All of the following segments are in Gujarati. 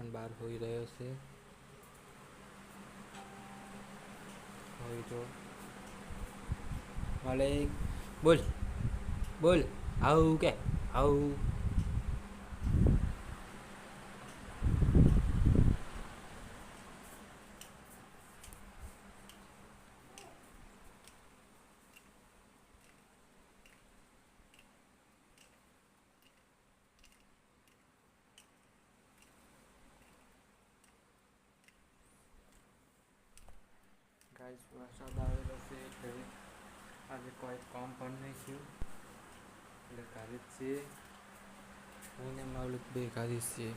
અને બહાર હોઈ રહ્યો છે. હોય તો મળે બોલ બોલ આવું કે આવું. વરસાદ આવેલો છે એટલે આજે કોઈ કામ પણ નહીં થયું એટલે ઘરે જ છીએ હું ને માવલુક બે ઘરે જ છીએ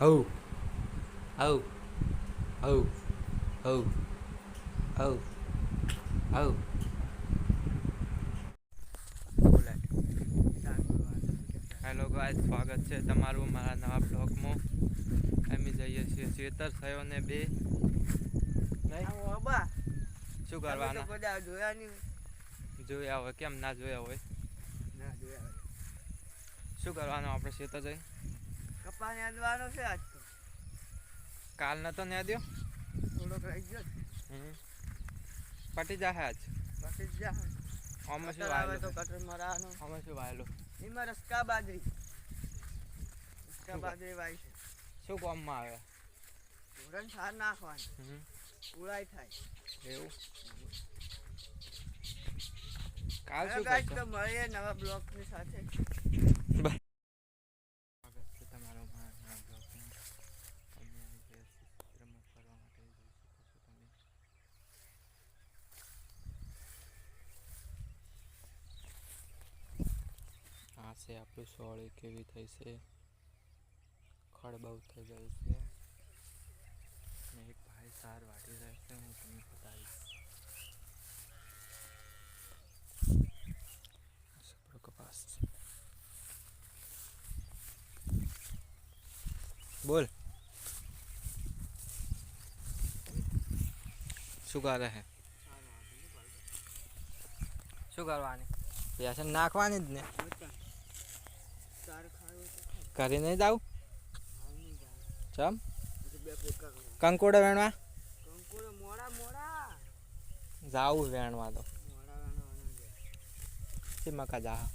હવ હવ હવ હવ હવ હવ હેલો ગાઈસ સ્વાગત છે તમારું મારા નવા બ્લોગમાં અમે જઈએ છીએ ચેતર થયો ને બે. શું કરવાના? જોયા નહીં જોયા હોય. કેમ ના જોયા હોય? ના જોયા શું કરવાનું આપણે ચેતર જઈ કપા નેદવાનો છે આજ તો. કાલ નતો ને દ્યો થોડોક રહી ગયો હમ. પટી જાહે આજ? પટી જાહે. જા આમાં શું આવે તો કટર મરાનો અમે શું વાયેલું? એમાં રસકા બાજરી. રસકા? બાજરી વાય છે. શું કામમાં આવે? ધોરણ સાર નાખવાની હમ. ઉડાઈ થાય એવું કાલ હવે શું guys કરશો તો મળીએ નવા બ્લોગની સાથે સ્વાગત છે તમારું મારા નવા બ્લોગમાં અમે આવી ગયા છીએ ચિત્રમાં ફરવા માટે જોઈ શકો છો તમે આ છે આપણું સોળી કેવી થઈ છે ખડ બહુ થઈ ગઈ છે ને એક ભાઈ સાર વાટી રહ્યા છે હું તમને બતાવીશ. કપાસ બોલ. શું કરે છે શું કરવાની? વ્યસન નાખવાની જ ને. ઘરે નહીં જાવ ચમ. કંકોડો વેણવા? જાવું વેણવા તો. શી મકા જા